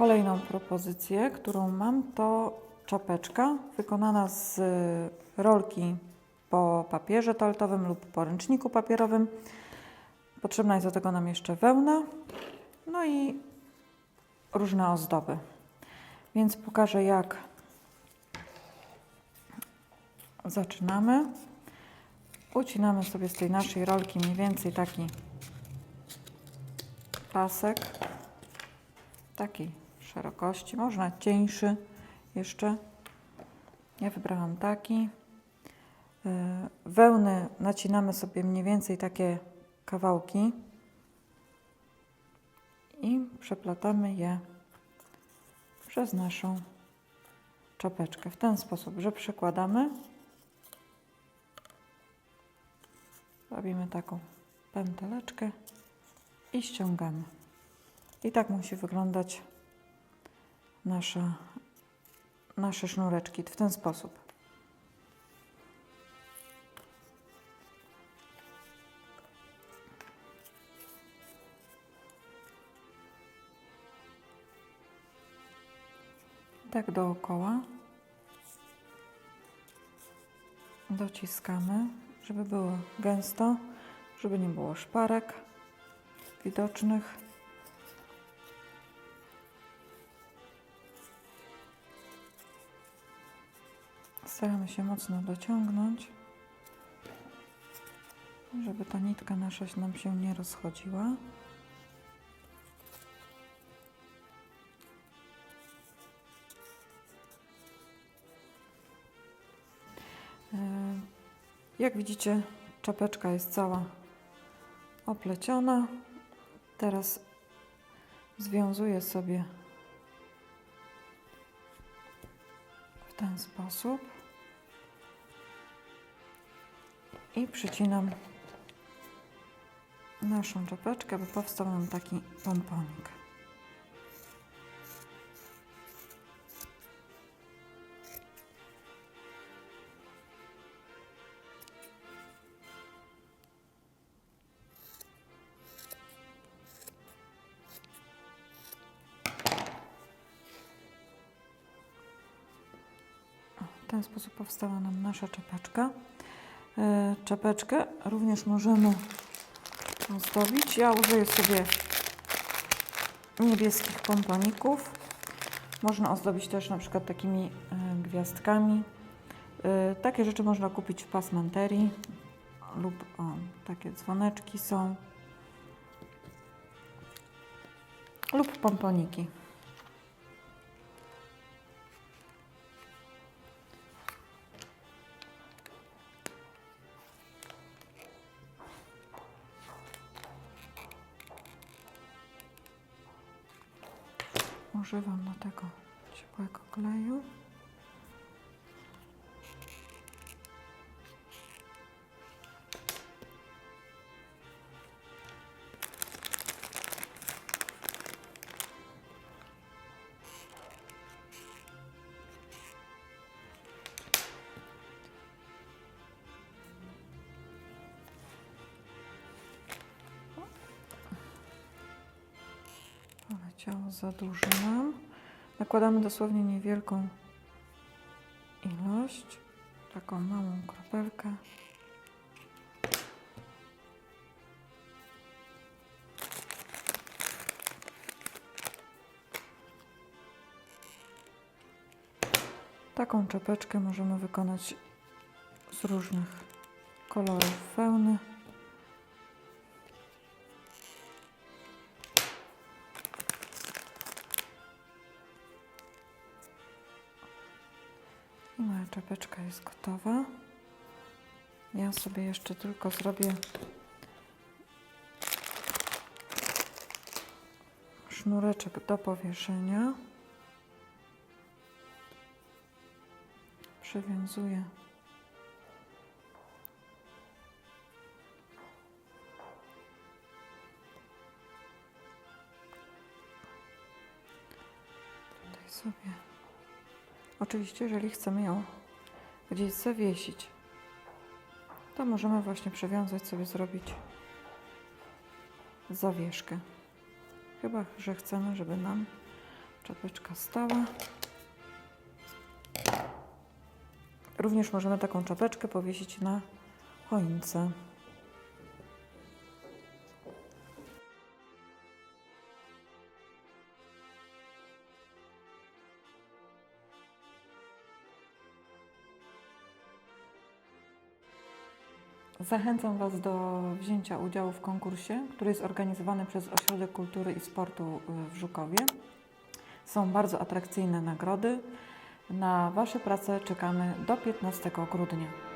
Kolejną propozycję, którą mam, to czapeczka wykonana z y, rolki po papierze toaletowym lub po ręczniku papierowym. Potrzebna jest do tego nam jeszcze wełna, no i różne ozdoby. Więc pokażę, jak zaczynamy. Ucinamy sobie z tej naszej rolki mniej więcej taki pasek takiej szerokości, można cieńszy jeszcze. Ja wybrałam taki. Yy, Wełny nacinamy sobie mniej więcej takie kawałki i przeplatamy je przez naszą czapeczkę w ten sposób, że przekładamy. Robimy taką pęteleczkę i ściągamy. I tak musi wyglądać nasza, nasze sznureczki w ten sposób. Tak dookoła. Dociskamy, żeby było gęsto, żeby nie było szparek widocznych. Staramy się mocno dociągnąć, żeby ta nitka nasza nam się nie rozchodziła. E, Jak widzicie, czapeczka jest cała opleciona. Teraz związuję sobie w ten sposób i przycinam naszą czapeczkę, by powstał nam taki pomponik. W ten sposób powstała nam nasza czapeczka. E, Czapeczkę również możemy ozdobić. Ja użyję sobie niebieskich pomponików. Można ozdobić też na przykład takimi e, gwiazdkami. E, Takie rzeczy można kupić w pasmanterii lub o, takie dzwoneczki są lub pomponiki. Używam do tego ciepłego kleju. Poleciało za dużo nam. Nakładamy dosłownie niewielką ilość, taką małą kropelkę. Taką czapeczkę możemy wykonać z różnych kolorów wełny. Czapeczka jest gotowa. Ja sobie jeszcze tylko zrobię sznureczek do powieszenia. Przywiązuję sobie. Oczywiście, jeżeli chcemy ją gdzieś zawiesić, to możemy właśnie przewiązać sobie, zrobić zawieszkę. Chyba, że chcemy, żeby nam Czapeczka stała. Również możemy taką czapeczkę powiesić na choince. Zachęcam Was do wzięcia udziału w konkursie, który jest organizowany przez Ośrodek Kultury i Sportu y, w Żukowie. Są bardzo atrakcyjne nagrody. Na Wasze prace czekamy do 15 grudnia.